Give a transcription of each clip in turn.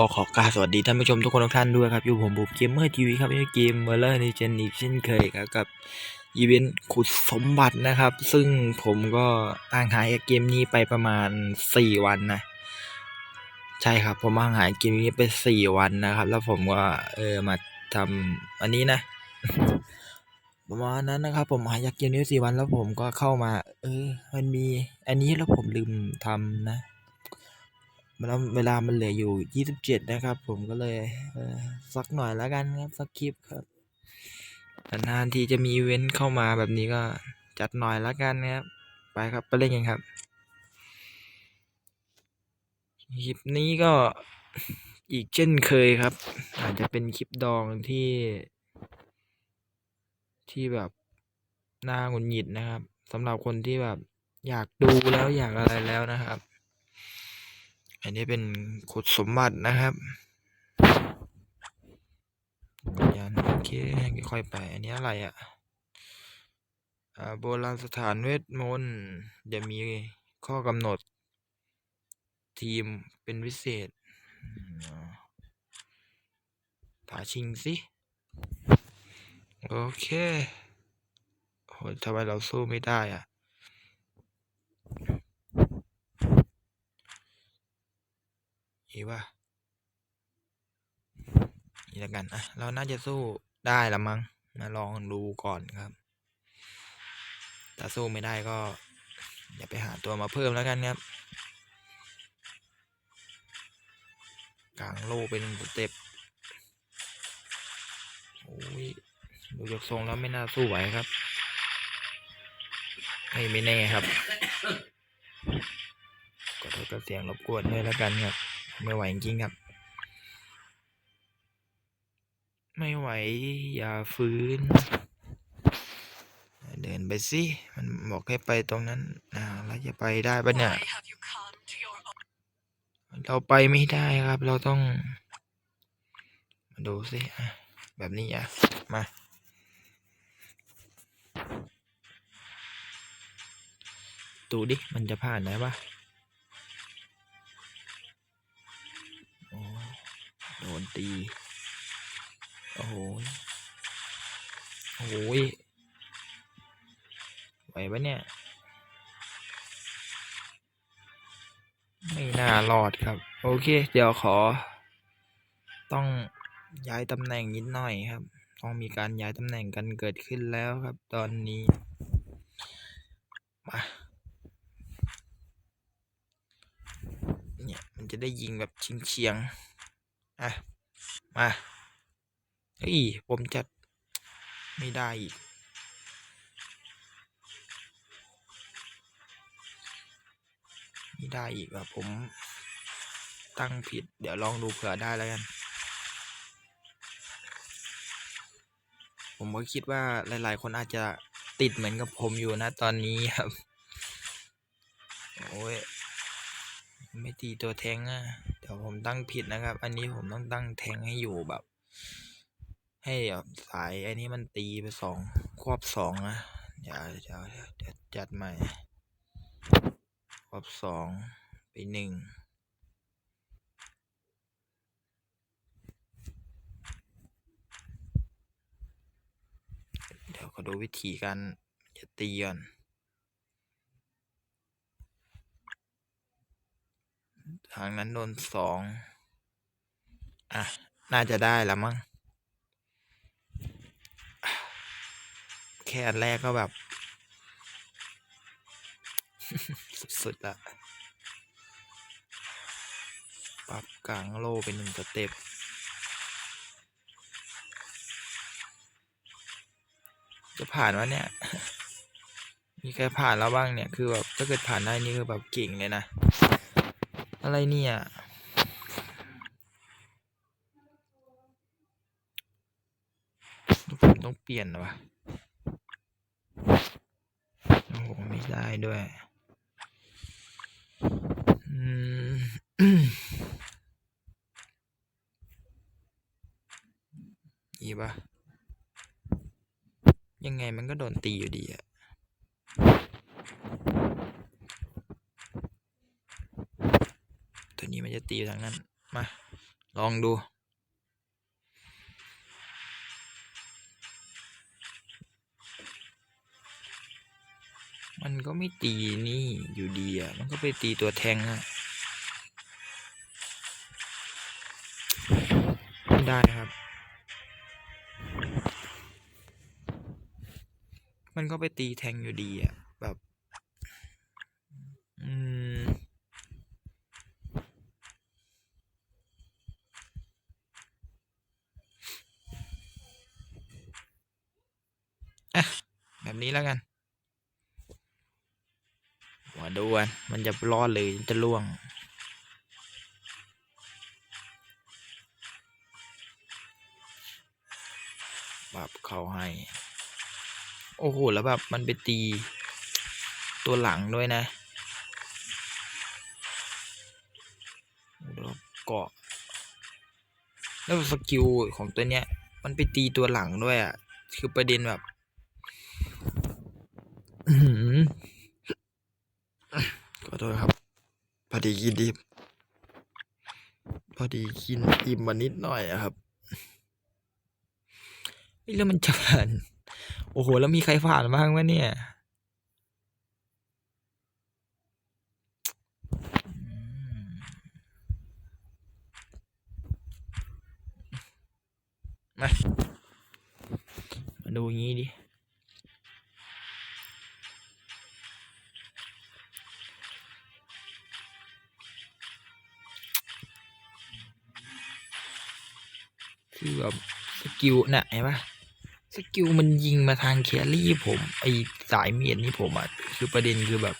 ก็ขอกราบสวัสดีท่านผู้ชมทุกคนทุกท่านด้วยครับ อยู่ผมบุกเกมเมอร์ทีวีครับในเกมเวอร์เลอร์ในเจนอีกเช่นเคยครับกับอีเวนต์ขุดสมบัตินะครับ ซึ่งผมก็ห่างหายเกมนี้ไปประมาณ 4 วันนะ ใช่ครับ ผมห่างหายเกมนี้ไป 4 วันนะครับ แล้วผมก็เออมาทำอันนี้นะประมาณนั้นนะครับ ผมหายจากเกมนี้สี่วันแล้วผมก็เข้ามา เออ มันมีอันนี้แล้วผมลืมทำนะ แล้วเวลามันเหลืออยู่ 27 นะครับ ผมก็เลยสักหน่อยแล้วกันครับสักคลิปครับนานๆทีจะมีอีเว้นต์เข้ามาแบบนี้ก็จัดหน่อยแล้วกันนะครับ ไปครับไปเล่นกันครับ คลิปนี้ก็อีกเช่นเคยครับ อาจจะเป็นคลิปดองที่ ที่แบบน่าหงุดหงิดนะครับสำหรับคนที่แบบอยากดูแล้วอยากอะไรแล้วนะครับ อันนี้เป็นขุดสมบัตินะครับยันโอเคค่อยไป อันนี้อะไรอะ่ะโบราณสถานเวทมนต์เดี๋ยวมีข้อกำหนด ทีมเป็นพิเศษอ่าถาชิงสิ โอเคโหทำไมเราสู้ไม่ได้อะีว่านี่แล้วกันอะเราน่าจะสู้ได้ละมั้งมาลองดูก่อนครับ ถ้าสู้ไม่ได้ก็อย่าไปหาตัวมาเพิ่มแล้วกันครับ กลางโลเป็นสเต็ปโอ้ยดูจากทรงแล้วไม่น่าสู้ไหวครับ ไม่ไม่แน่ครับก็โทษกับเสียงรบกวนด้วยแล้วกันครับ ไม่ไหวจริงๆครับ ไม่ไหวอย่าฟื้น เดินไปสิ มันบอกให้ไปตรงนั้นอ่าแล้วจะไปได้ปะเนี่ย Why have you come to your own เราไปไม่ได้ครับ เราต้อง มาดูสิอะแบบนี้อะ มาดูดิ มันจะผ่านได้ปะ โดนตี โอ้โหโอ้โหยไหวปะเนี่ย ไม่น่ารอดครับ โอเค เดี๋ยวขอ ต้องย้ายตำแหน่งนิดหน่อยครับ ต้องมีการย้ายตำแหน่งกันเกิดขึ้นแล้วครับ ตอนนี้ มา เนี่ย มันจะได้ยิงแบบเฉียงเฉียงๆ อะ มาเฮ้ยผมจัดไม่ได้อีก ไม่ได้อีกอะผมตั้งผิด เดี๋ยวลองดูเผื่อได้แล้วกัน ผมก็คิดว่าหลาย ๆ คนอาจจะติดเหมือนกับผมอยู่นะตอนนี้ครับ โอ้ย ไม่ตีตัวแทงอะเดี๋ยวผมตั้งผิดนะครับ อันนี้ผมต้องตั้งแทงให้อยู่แบบ ให้แบบสายอันนี้มันตีไปสองควบสองนะเดี๋ยวเดี๋ยวเดี๋ยวจัดใหม่ควบสองไปหนึ่งเดี๋ยวก็ดูวิธีการจะตีก่อน ทางนั้นโดนสองอะ น่าจะได้แล้วมั้ง แค่อันแรกก็แบบ สุดๆละปรับกลางโลเป็นหนึ่งสเต็ปจะผ่านวะเนี่ย มีใครผ่านแล้วบ้างเนี่ย คือแบบถ้าเกิดผ่านได้นี่คือแบบเก่งเลยนะ อะไรเนี่ยผมต้องเปลี่ยนวะโอ้โหไม่ได้ด้วย อืม อีปะยังไงมันก็โดนตีอยู่ดีอะตัวนี้มันจะตีอยู่ทางนั้น มา ลอง ดู มันก็ไม่ตีนี่อยู่ดีอะ มันก็ไปตีตัวแทงอะไม่ได้ครับ มันก็ไปตีแทงอยู่ดีอะ แบบ อืม อะ แบบ นี้แล้วกันหัวดูกันมันจะรอดเลยจะล่วงแบบเขาให้ โอ้โห แล้วแบบมันไปตี ตัวหลังด้วยนะแล้วเกาะ แล้วสกิลของตัวเนี้ย มันไปตีตัวหลังด้วยอะ คือประเด็นแบบ ขอโทษครับ พอดีกินดิบพอดีกินอิ่มมานิดหน่อยอะครับแล้วมันจะผ่าน โอ้โห แล้วมีใครผ่านบ้างวะเนี่ยมาดูงี้ดิ คือแบบสกิลน่ะเห็นปะสกิลมันยิงมาทางแครี่ผมไอสายเมียดนี่ผมอะคือประเด็นคือแบบ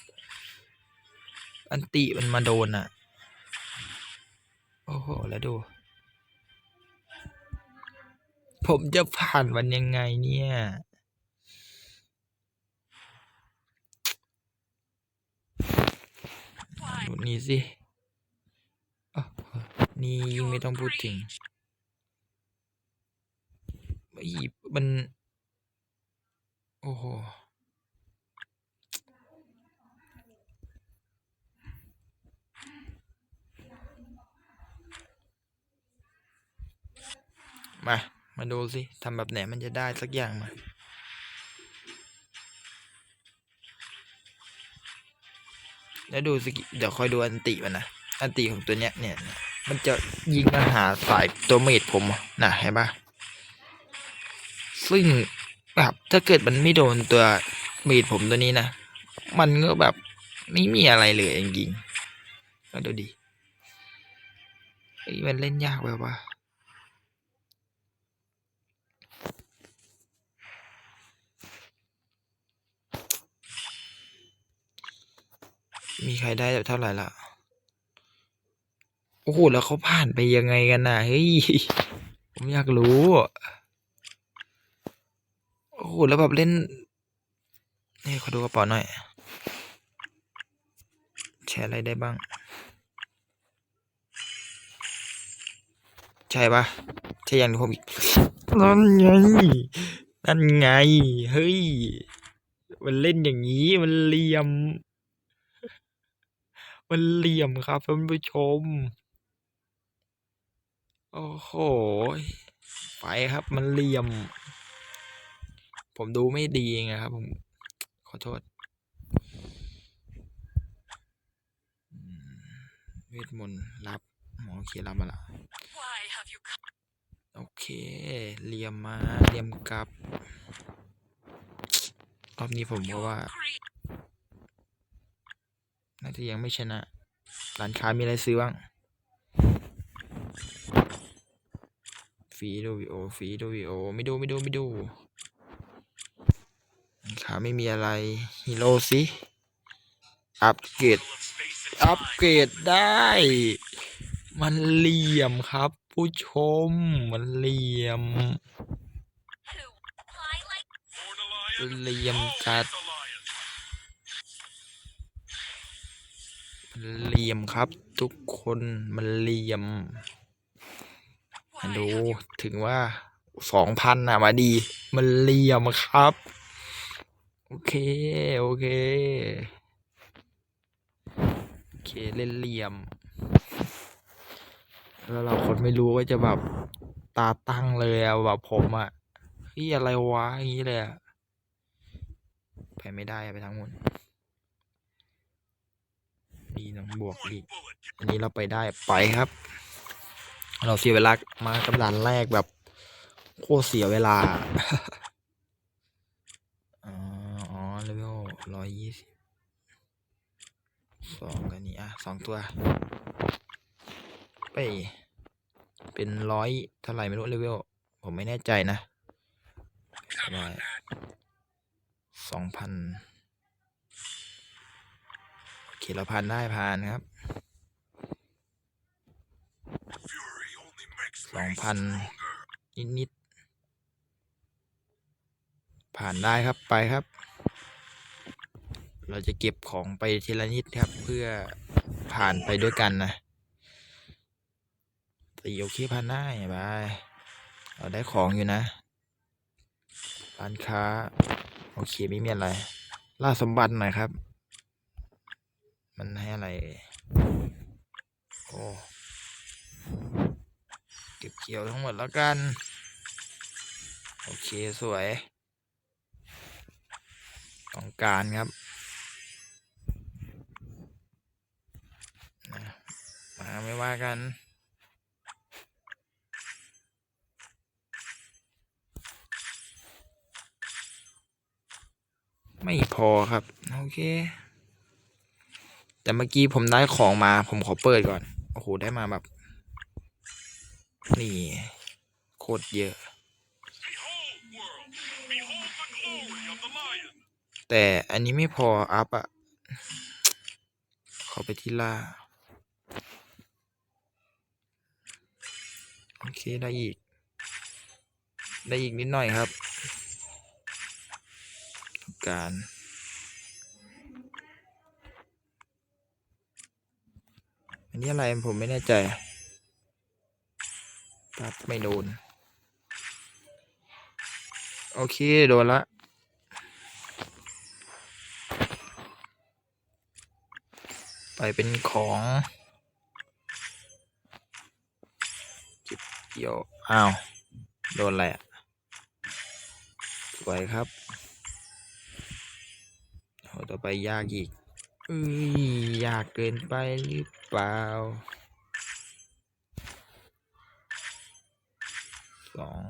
อันติมันมาโดนอะ โอ้โห แล้วดู ผมจะผ่านมันยังไงเนี่ย ดูนี่สิอ้าวนี่ยิ่งไม่ต้องพูดถึง ไอ้มัน โอ้โหมา มาดูสิทำแบบไหนมันจะได้สักอย่างมา แล้วดูสิเดี๋ยวคอยดูอันติมันนะ อันติของตัวเนี้ยเนี่ย มันจะยิงมาหาสายตัวเมดผม น่ะเห็นปะ ซึ่งแบบถ้าเกิดมันไม่โดนตัวเมดผมตัวนี้นะ มันก็แบบไม่มีอะไรเลยจริงๆก็ดูดิไอมันเล่นยากแบบว่ามีใครได้แบบเท่าไหร่ละโอ้โห แล้วเขาผ่านไปยังไงกันน่ะ เฮ้ย ผมอยากรู้ โอ้โหแล้วแบบเล่น นี่ขอดูกระเป๋าหน่อย แชร์อะไรได้บ้าง ใช่ปะใช่ย่างที่ผมอีก นั่นไง นั่นไง เฮ้ย มันเล่นอย่างนี้ มันเหลี่ยม มันเหลี่ยมครับท่านผู้ชม โอ้โห ไปครับ มันเหลี่ยม ผมดูไม่ดีไงครับผม ขอโทษอืมเวทมนต์รับหมอโอเค รับมาละ Why have you come? โอเคเหลี่ยมมาเหลี่ยมกลับรอบนี้ผมก็ว่า Greed. น่าจะยังไม่ชนะ ร้านค้ามีอะไรซื้อบ้างฟรีดูวิโอฟรีดูวิโอ ไม่ดู ไม่ดู ไม่ดู ร้านค้าไม่มีอะไรฮีโร่สิอัปเกรดอัปเกรดได้ มันเหลี่ยมครับ ผู้ชมมันเหลี่ยม Who? I like เหลี่ยมจัดมันเหลี่ยมครับ ทุกคนมันเหลี่ยม why ดู have you ถึงว่าสองพันอะมาดี มันเหลี่ยมครับ โอเค โอเค โอเคเล่นเหลี่ยม แล้วเราคนไม่รู้ก็จะแบบตาตั้งเลยอะแบบผมอะเฮ้ยอะไรวะอย่างนี้เลยอะไปไม่ได้ไปทางนู้นดีน้องบวกอีกอันนี้เราไปได้ไปครับ เราเสียเวลามากับด่านแรกแบบ โคตรเสียเวลา อ๋อ อ๋อเลเวลร้อยยี่สิบสองกันนี้อะสองตัว ไป เป็นร้อยเท่าไหร่ไม่รู้เลเวล ผมไม่แน่ใจนะร้อยสองพันโอเคเราผ่านได้ผ่านครับสองพันนิดนิด ผ่านได้ครับไปครับ เราจะเก็บของไปทีละนิดครับ เพื่อผ่านไปด้วยกันนะตีโอเคผ่านได้บายเราได้ของอยู่นะร้านค้า โอเคไม่มีอะไร ล่าสมบัติหน่อยครับ มันให้อะไรเอ่ยโอ้เก็บเกี่ยวทั้งหมดแล้วกัน โอเคสวย ต้องการครับมาไม่ว่ากันไม่พอครับ โอเค แต่เมื่อกี้ผมได้ของมาผมขอเปิดก่อน โอ้โห ได้มาแบบ นี่ โคตรเยอะ แต่อันนี้ไม่พอ อัพอะขอไปที่ล่า โอเค ได้อีก ได้อีกนิดหน่อยครับ การอันนี้อะไรผมไม่แน่ใจตัดไม่โดน โอเค โดนละ ไปเป็นของเก็บเกี่ยวอ้าว โดนอะไรอะสวยครับโอต่อไปยากอีกอุ้ยยากเกินไปหรือเปล่าสอง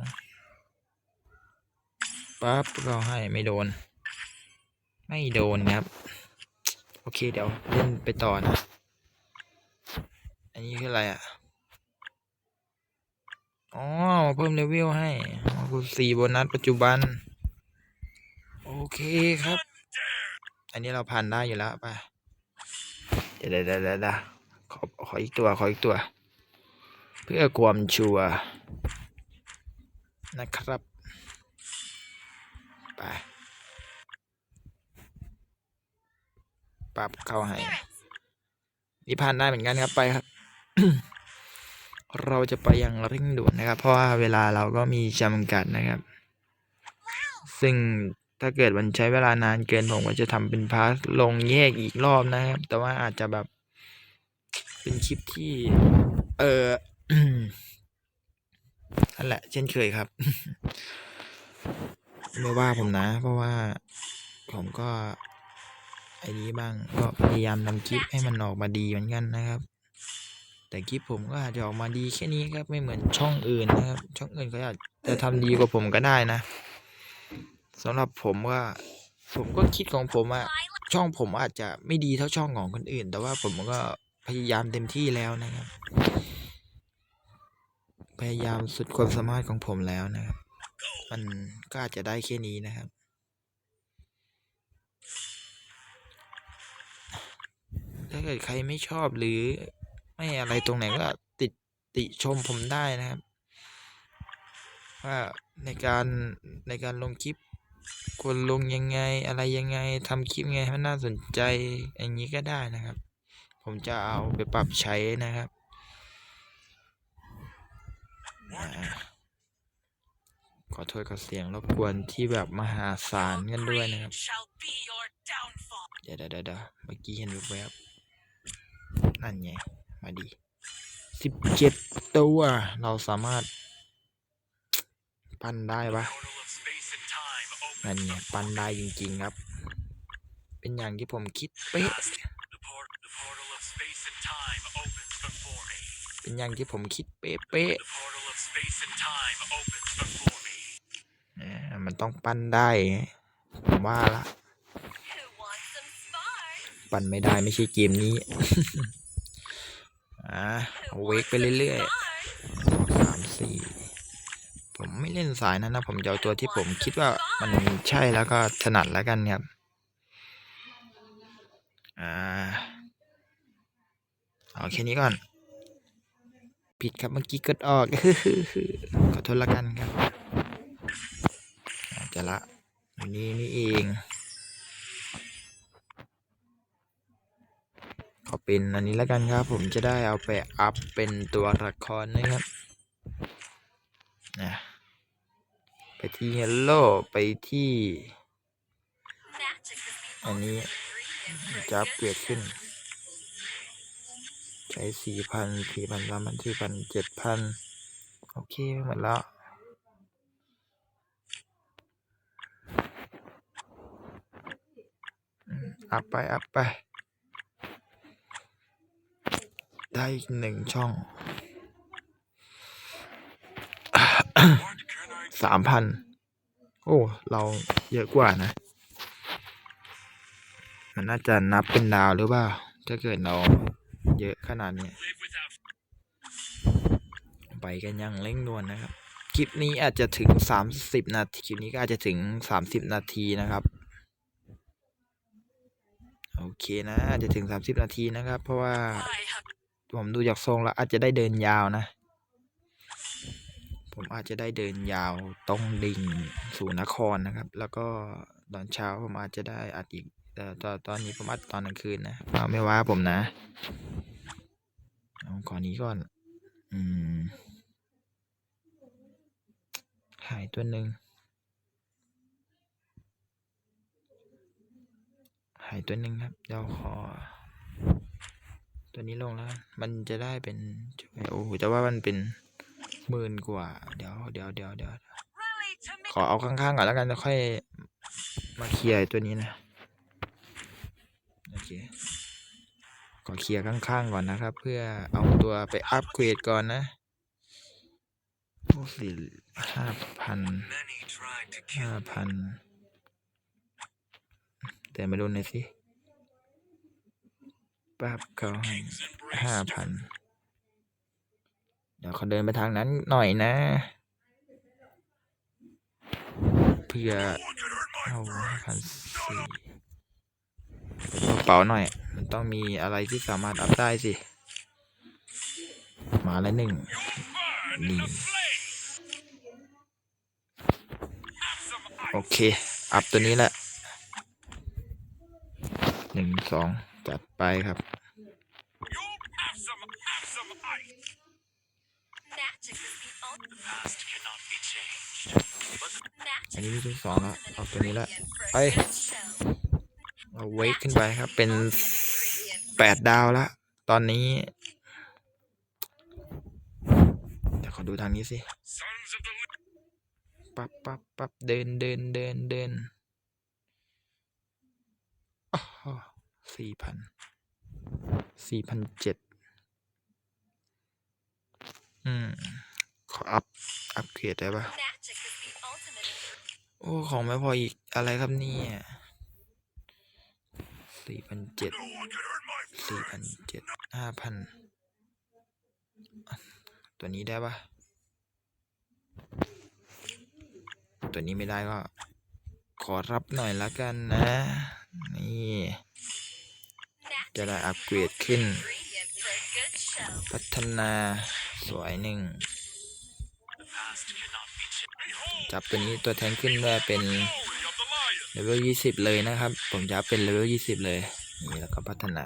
ปั๊บก็ให้ไม่โดน ไม่โดนครับ โอเคเดี๋ยวเล่นไปต่อนะ อันนี้คืออะไรอะ อ๋อมาเพิ่มเลเวลให้มาคูสี่โบนัสปัจจุบัน โอเคครับ อันนี้เราผ่านได้อยู่แล้วไปเดี๋ยวเดี๋ยวเดี๋ยวเดี๋ยวขอขออีกตัวขออีกตัว เพื่อความชัวร์นะครับ ไป ปรับเข้าให้นี่ผ่านได้เหมือนกันครับไปครับ เราจะไปอย่างเร่งด่วนนะครับ เพราะว่าเวลาเราก็มีจำกัดนะครับ ซึ่งถ้าเกิดมันใช้เวลานานเกินผมก็จะทำเป็นพาร์ทลงแยกอีกรอบนะครับ แต่ว่าอาจจะแบบเป็นคลิปที่ เออนั่นแหละ เช่นเคยครับไม่ว่าผมนะ เพราะว่าผมก็ ไอ้นี้บ้างก็พยายามทำคลิปให้มันออกมาดีเหมือนกันนะครับ แต่คลิปผมก็อาจจะออกมาดีแค่นี้ครับไม่เหมือนช่องอื่นนะครับ ช่องอื่นเขาอาจจะทำดีกว่าผมก็ได้นะสำหรับผมว่าผมก็คิดของผมอะช่องผมอาจจะไม่ดีเท่าช่องของคนอื่น แต่ว่าผมก็พยายามเต็มที่แล้วนะครับ พยายามสุดความสามารถของผมแล้วนะครับ มันก็อาจจะได้แค่นี้นะครับ ถ้าเกิดใครไม่ชอบหรือไม่อะไรตรงไหนก็ติดติชมผมได้นะครับว่าในการในการลงคลิปควรลงยังไงอะไรยังไงทำคลิปไงให้มันน่าสนใจอย่างนี้ก็ได้นะครับ ผมจะเอาไปปรับใช้นะครับขอโทษกับเสียงรบกวนที่แบบมหาศาลกันด้วยนะครับ เดี๋ยวเดี๋ยวเดี๋ยวเดี๋ยวเมื่อกี้เห็นแวบๆ นั่นไง มาดีสิบเจ็ดตัว เราสามารถ ปั้นได้ปะนั่นไง ปั้นได้จริง ๆ ครับ เป็นอย่างที่ผมคิดเป๊ะเป็นอย่างที่ผมคิดเป๊ะๆมันต้องปั้นได้ ผมว่าละ ปั้นไม่ได้ไม่ใช่เกมนี้ อ่า Who เอาเวก wants ไป some เรื่อย sparks? ๆสามสี่ผมไม่เล่นสายนั้นนะ ผมจะเอาตัวที่ผมคิดว่ามันใช่แล้วก็ถนัดแล้วกันครับ อ่า เอาแค่นี้ก่อน ผิดครับเมื่อกี้กดออก ขอโทษละกันครับอาจจะละอันนี้นี่เอง ขอ เป็นอันนี้แล้วกันครับ ผมจะได้เอาไปอัพเป็นตัวละครนะครับนะไปที่ Hello ไปที่ อันนี้ ingredient for จะ a อัป good เกรดขึ้น ใช้สี่พันสี่พันสามพันสี่พันเจ็ดพันโอเคหมดแล้วอืมอัพไป อัพไป ได้อีกหนึ่งช่องสามพันโอ้ เราเยอะกว่านะ มันน่าจะนับเป็นดาวหรือเปล่าถ้าเกิดเราเยอะขนาดนี้ ไปกันอยังเร่งด่วนนะครับ คลิปนี้อาจจะถึงสามสิบนาที คลิปนี้ก็อาจจะถึงสามสิบนาทีนะครับ โอเคนะ อาจจะถึงสามสิบนาทีนะครับ เพราะว่า ผมดูจากทรงแล้วอาจจะได้เดินยาวนะ ผมอาจจะได้เดินยาวต้องดิ่งสู่นครนะครับ แล้วก็ตอนเช้าผมอาจจะได้อัดอีกแต่ตอนตอนนี้ผมอัดตอนกลางคืนนะเอาไม่ว่าผมนะเอาก่อนนี้ก่อน อืมหายตัวหนึ่งหายตัวหนึ่งครับเดี๋ยวขอ ตัวนี้ลงแล้ว มันจะได้เป็นโอ้โหแต่ว่ามันเป็นหมื่นกว่า เดี๋ยวเดี๋ยวเดี๋ยวเดี๋ยวขอเอาข้างๆก่อนแล้วกันแล้วค่อยมาเคลียร์ตัวนี้นะโอเคขอเคลียร์ข้างๆก่อนนะครับ เพื่อเอาตัวไปอัปเกรดก่อนนะโอ้สี่ห้าพันห้าพันแต่ไม่รู้หน่อยสิ ปั๊บเขาให้ kings embrace ห้าพันเดี๋ยวเขาเดินไปทางนั้นหน่อยนะ เพื่อเอาพันสี่กระเป๋าหน่อย มันต้องมีอะไรที่สามารถอัพได้สิ มาแล้วหนึ่งนี่โอเค อัพตัวนี้แหละหนึ่งสอง จัดไปครับ อันนี้มีตัสองแล้วเอาตัวนี้ละไปเอาเวทขึ้นไปครับ เป็นแปดดาวแล้วตอนนี้ เดี๋ยวขอดูทางนี้สิ ปั๊บปั๊บปั๊บเดินเดินเดินเดิน สี่พันสี่พันเจ็ดอืม ขออัพ อัพเกรดได้ปะโอ้ ของไม่พออีก อะไรครับเนี่ยสี่พันเจ็ดสี่พันเจ็ดห้าพันตัวนี้ได้ปะตัวนี้ไม่ได้ก็ ขอรับหน่อยละกันนะ นี่ จะได้อัปเกรดขึ้น พัฒนาสวยหนึ่ง จับตัวนี้ตัวแทงขึ้นได้เป็นเลเวลยี่สิบเลยนะครับ ผมจะเป็นเลเวลยี่สิบเลย นี่แล้วก็พัฒนา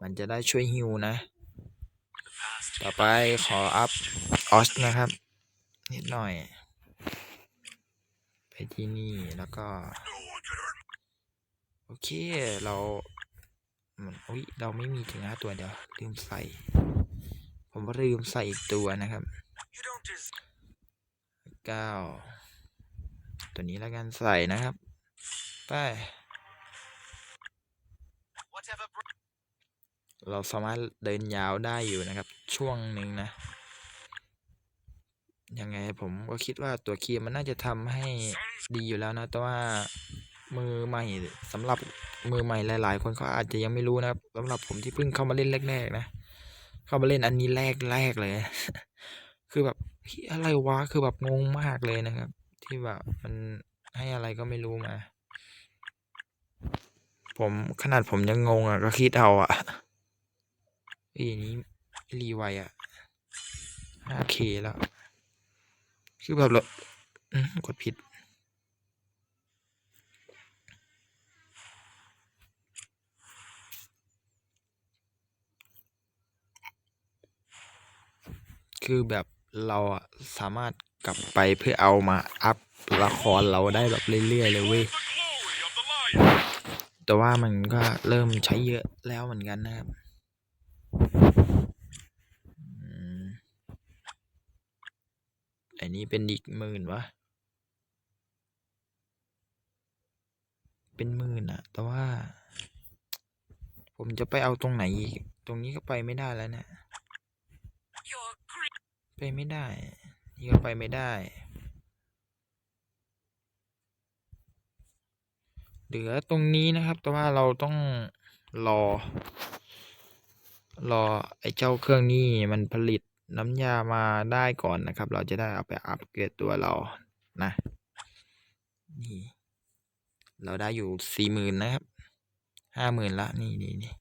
มันจะได้ช่วยฮิวนะ ต่อไปขออัพออสนะครับ นิดหน่อย ไปที่นี่แล้วก็ โอเค เรา มันอุ้ยเราไม่มีถึงห้าตัวเดียวลืมใส่ ผมลืมใส่อีกตัวนะครับเก้าตัวนี้แล้วกันใส่นะครับ ไป เราสามารถเดินยาวได้อยู่นะครับ ช่วงหนึ่งนะ ยังไงผมก็คิดว่าตัวคีย์มันน่าจะทำให้ดีอยู่แล้วนะ แต่ว่า มือใหม่สำหรับมือใหม่หลาย ๆ คนเขาอาจจะยังไม่รู้นะครับสำหรับผมที่เพิ่งเข้ามาเล่นแรกๆนะเข้ามาเล่นอันนี้แรกแรกเลย คือแบบอะไรวะคือแบบงงมากเลยนะครับ ที่แบบมันให้อะไรก็ไม่รู้มา ผมขนาดผมยังงงอะก็คิดเอาอะอ้ยอันนี้รีไวอะ 5K แล้ว คือแบบเรากดผิด คือแบบเราอะสามารถกลับไปเพื่อเอามาอัพละครเราได้แบบเรื่อยๆเลยเว้ย แต่ว่ามันก็เริ่มใช้เยอะแล้วเหมือนกันนะครับอันนี้เป็นอีกหมื่นวะ เป็นหมื่นอะแต่ว่า ผมจะไปเอาตรงไหนอีก ตรงนี้ก็ไปไม่ได้แล้วเนะี่ย ไปไม่ได้ นี่ก็ไปไม่ได้ เหลือตรงนี้นะครับ แต่ว่าเราต้องรอ รอไอ้เจ้าเครื่องนี้มันผลิตน้ำยามาได้ก่อนนะครับ เราจะได้เอาไปอัปเกรดตัวเรานะ นี่ เราได้อยู่สี่หมื่นนะครับห้าหมื่นละ นี่นี่นี่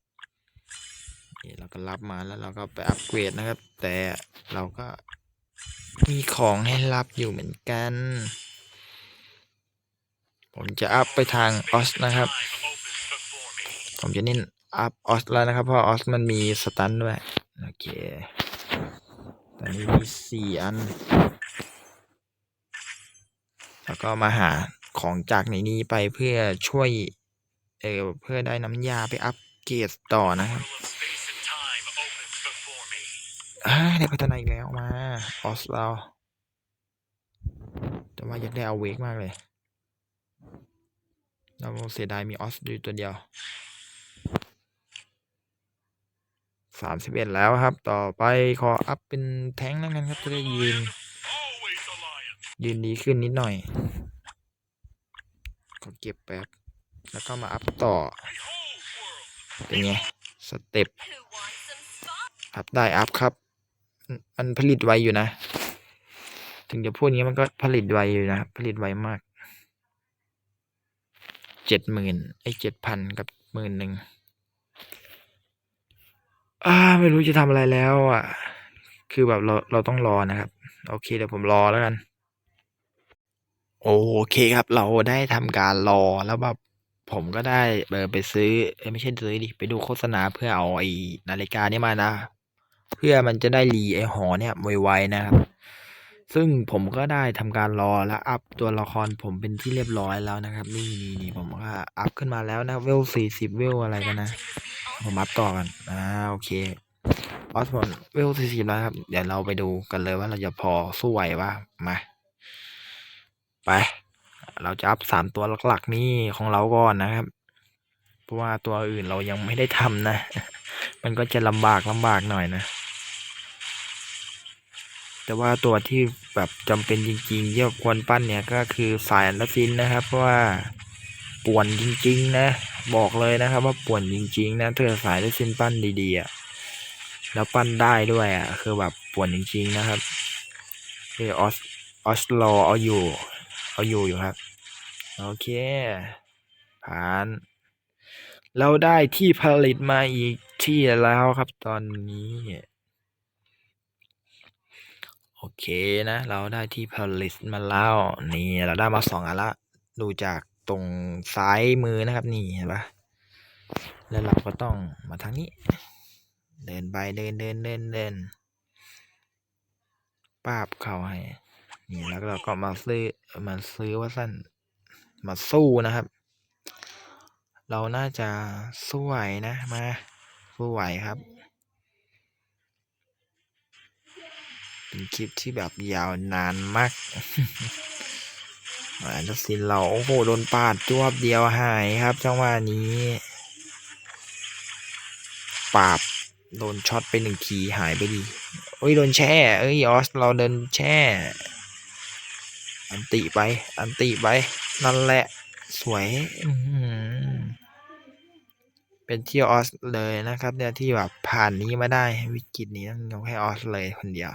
นี่เราก็รับมาแล้วเราก็ไปอัปเกรดนะครับ แต่เราก็มีของให้รับอยู่เหมือนกัน ผมจะอัพไปทางออสนะครับ ผมจะเน้นอัพออสแล้วนะครับ เพราะออสมันมีสตันด้วย โอเค ตอนนี้มีสี่อัน แล้วก็มาหาของจากในนี้ไปเพื่อช่วย เออเพื่อได้น้ำยาไปอัปเกรดต่อนะครับ อ่าได้พัฒนาอีกแล้วมาออสเราแต่ว่าอยากได้เอาเวกมากเลย เราเสียดายมีออสอยู่ตัวเดียวสามสิบเอ็ดแล้วครับ ต่อไปขออัพเป็นแท้งแล้วกันครับ จะได้ยืน ยืนดีขึ้นนิดหน่อย ขอเก็บแป๊บ แล้วก็มาอัพต่อ เป็นไง สเต็ปอัพได้อัพครับ มันผลิตไวอยู่นะ ถึงจะพูดงี้มันก็ผลิตไวอยู่นะครับผลิตไวมากเจ็ดหมื่นไอ้เจ็ดพันกับหมื่นหนึ่งอ่าไม่รู้จะทำอะไรแล้วอะ คือแบบเราเราต้องรอนะครับ โอเคเดี๋ยวผมรอแล้วกัน โอเคครับ เราได้ทำการรอแล้วแบบผมก็ได้เออไปซื้อไม่ใช่ซื้อดิไปดูโฆษณาเพื่อเอาไอ้นาฬิกานี่มานะ เพื่อมันจะได้รีไอหอเนี่ยไวๆนะครับ ซึ่งผมก็ได้ทำการรอและอัพตัวละครผมเป็นที่เรียบร้อยแล้วนะครับ นี่นี่นี่ผมก็อัพขึ้นมาแล้วนะเวลสี่สิบเวลอะไรกันนะ ผมอัพต่อกันอ่าโอเคออสผมเวลสี่สิบแล้วครับ เดี๋ยวเราไปดูกันเลยว่าเราจะพอสู้ไหวว่ามาไป เราจะอัพสามตัวหลักๆนี่ของเราก่อนนะครับ เพราะว่าตัวอื่นเรายังไม่ได้ทำนะ มันก็จะลำบากลำบากหน่อยนะ แต่ว่าตัวที่แบบจำเป็นจริงๆที่ควรปั้นเนี่ยก็คือสายอันดซินนะครับ เพราะว่าป่วนจริง ๆ นะ บอกเลยนะครับ ว่าป่วนจริง ๆ นะถ้าเกิดสายอันดซินปั้นดีๆอะแล้วปั้นได้ด้วยอะคือแบบป่วนจริง ๆ นะครับคือออสออสโลเอาอยู่เอาอยู่อยู่ครับ โอเค ผ่าน เราได้ที่ผลิตมาอีกที่แล้วครับตอนนี้ โอเคนะ เราได้ที่ผลิตมาแล้วนี่เราได้มาสองอันละ ดูจากตรงซ้ายมือนะครับ นี่เห็นปะแล้วเราก็ต้องมาทางนี้ เดินไปเดินเดินเดินเดินป้าบเข้าให้ นี่แล้วเราก็มาซื้อมาซื้อว่าสั้นมาสู้นะครับ เราน่าจะสู้ไหวนะมาสู้ไหวครับ เป็นคลิปที่แบบยาวนานมากแอนเดอร์ซินเราโอ้โหโดนปาดจวบเดียวหายครับ จังหวะนี้ปาบโดนช็อตไปหนึ่งทีหายไปดีเอ้ยโดนแช่ เอ้ยออสเราเดินแช่ อันติไป อันติไป นั่นแหละ สวยเป็นที่ออสเลยนะครับ เนี่ยที่แบบผ่านนี้มาได้วิกฤตนี้ต้องยกให้ออสเลยคนเดียว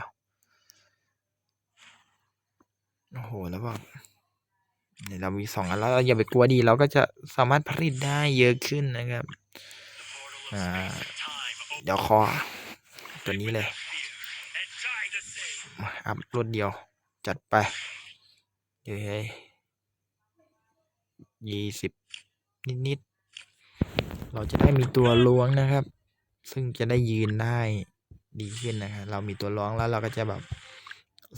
โอ้โห แล้วแบบเนี่ยเรามีสองอันแล้วเราอย่าไปกลัวดี เราก็จะสามารถผลิตได้เยอะขึ้นนะครับ The portal of Ah. space and time open เดี๋ยวคอ ตัวนี้เลย and die the same. มาอัพรวดเดียว จัดไปเฮ้ยยี่สิบนิดๆ เราจะได้มีตัวล้วงนะครับ ซึ่งจะได้ยืนได้ดีขึ้นนะครับเรามีตัวล้วงแล้วเราก็จะแบบ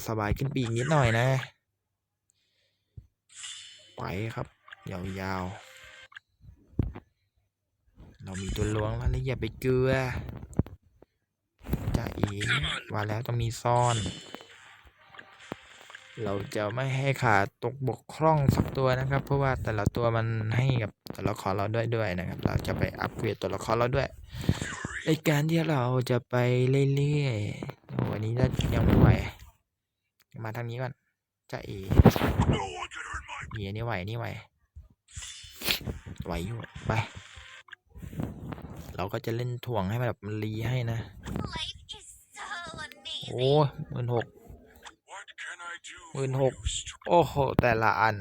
สบายขึ้นปีกนิดหน่อยนะ ไปครับ ยาวๆ เรามีตัวล้วงแล้วแล้วอย่าไปเกลือจ่าอีว่าแล้วต้องมีซ่อน เราจะไม่ให้ขาดตกบกพร่องสักตัวนะครับ เพราะว่าแต่ละตัวมันให้กับตัวละครเราด้วยด้วยนะครับ เราจะไปอัปเกรดตัวละครเราด้วยในการที่เราจะไปเรื่อยๆโอ้วันนี้น่ายังไม่ไหว มาทางนี้ก่อนจะเอ No one can hurt my เหียนี่ไหวนี่ไหวไหวอยู่ไป เราก็จะเล่นถ่วงให้มันแบบมันรีให้นะ โอ้หมื่นหกหมื่นหกโอ้โห แต่ละอัน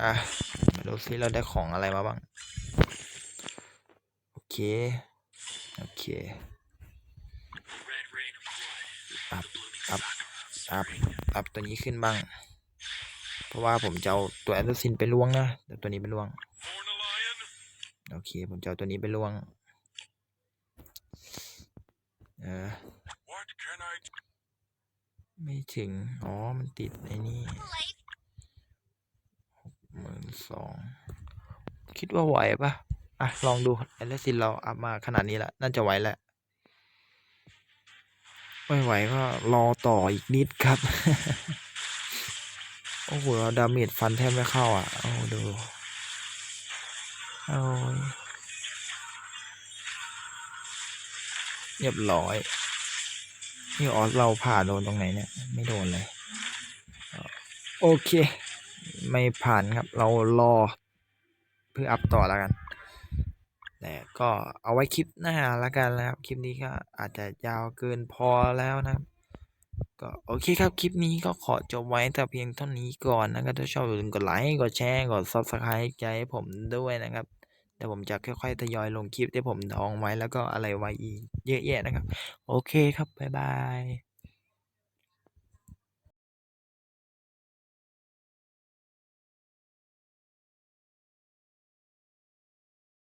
อะมาดูซิเราได้ของอะไรมาบ้าง โอเค โอเค red rain of blood, อัพอัพอัพตัวนี้ขึ้นบ้าง ราะว่าผมจะเอาตัวแอนโดซินไปล่วงนะแต่ตัวนี้ไปล่วง โอเค ผมจะเอาตัวนี้ไปล่วงเออไม่ถึง อ๋อ มันติดไอ้นี่ Life หมื่นสอง คิดว่าไหวปะอะ ลองดูแอนโดซินเราอัพมาขนาดนี้แล้วน่าจะไหวแหละ ไม่ไหวก็รอต่ออีกนิดครับ โอ้โหเราดาเมจฟันแทบไม่เข้าอะโอ้ดูโอ้ยเรียบร้อย นี่ออสเราผ่าโดนตรงไหนเนี่ย ไม่โดนเลย โอเค ไม่ผ่านครับ เรารอ เพื่ออัพต่อแล้วกันแต่ก็เอาไว้คลิปหน้าแล้วกันนะครับ คลิปนี้ก็อาจจะยาวเกินพอแล้วนะครับ ก็โอเคครับ คลิปนี้ก็ขอจบไว้แต่เพียงเท่านี้ก่อนนะครับถ้าชอบอย่าลืมกดไลค์ กดแชร์ กดซับสไครต์ใจให้ผมด้วยนะครับเดี๋ยวผมจะค่อยๆทยอยลงคลิปที่ผมดองไว้แล้วก็อะไรไว้อีกเยอะแยะนะครับ โอเคครับ บ๊ายบาย